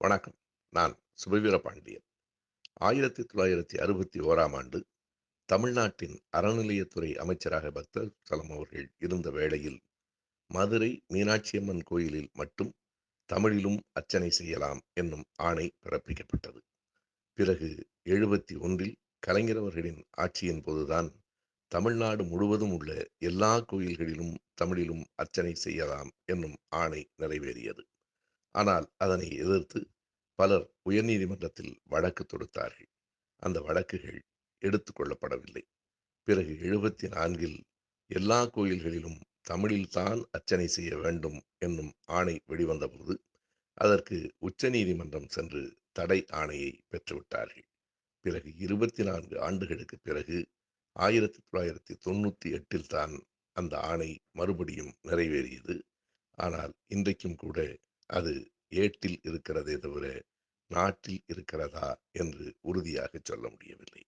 வணக்கம். நான் சுபவீர பாண்டியன் ஆயிரத்தி தொள்ளாயிரத்தி அறுபத்தி ஓராம் ஆண்டு தமிழ்நாட்டின் அறநிலையத்துறை அமைச்சராக பக்தர் சலம் அவர்கள் இருந்த வேளையில் மதுரை மீனாட்சியம்மன் கோயிலில் மட்டும் தமிழிலும் அர்ச்சனை செய்யலாம் என்னும் ஆணை பிறப்பிக்கப்பட்டது. பிறகு எழுபத்தி ஒன்றில் கலைஞரவர்களின் ஆட்சியின் போதுதான் தமிழ்நாடு முழுவதும் உள்ள எல்லா கோயில்களிலும் தமிழிலும் அர்ச்சனை செய்யலாம் என்னும் ஆணை நிறைவேறியது. ஆனால் அதனை எதிர்த்து பலர் உயர்நீதிமன்றத்தில் வழக்கு தொடுத்தார்கள். அந்த வழக்குகள் எடுத்துக்கொள்ளப்படவில்லை பிறகு எழுபத்தி நான்கில் எல்லா கோயில்களிலும் தமிழில்தான் அர்ச்சனை செய்ய வேண்டும் என்னும் ஆணை வெளிவந்தபோது அதற்கு உச்ச நீதிமன்றம் சென்று தடை ஆணையை பெற்றுவிட்டார்கள். பிறகு இருபத்தி நான்கு ஆண்டுகளுக்கு பிறகு ஆயிரத்தி தொள்ளாயிரத்தி தொண்ணூற்றி எட்டில் தான் அந்த ஆணை மறுபடியும் நிறைவேறியது. ஆனால் இன்றைக்கும் கூட அது ஏட்டில் இருக்கிறதே தவிர நாட்டில் இருக்கிறதா என்று உறுதியாக சொல்ல முடியவில்லை.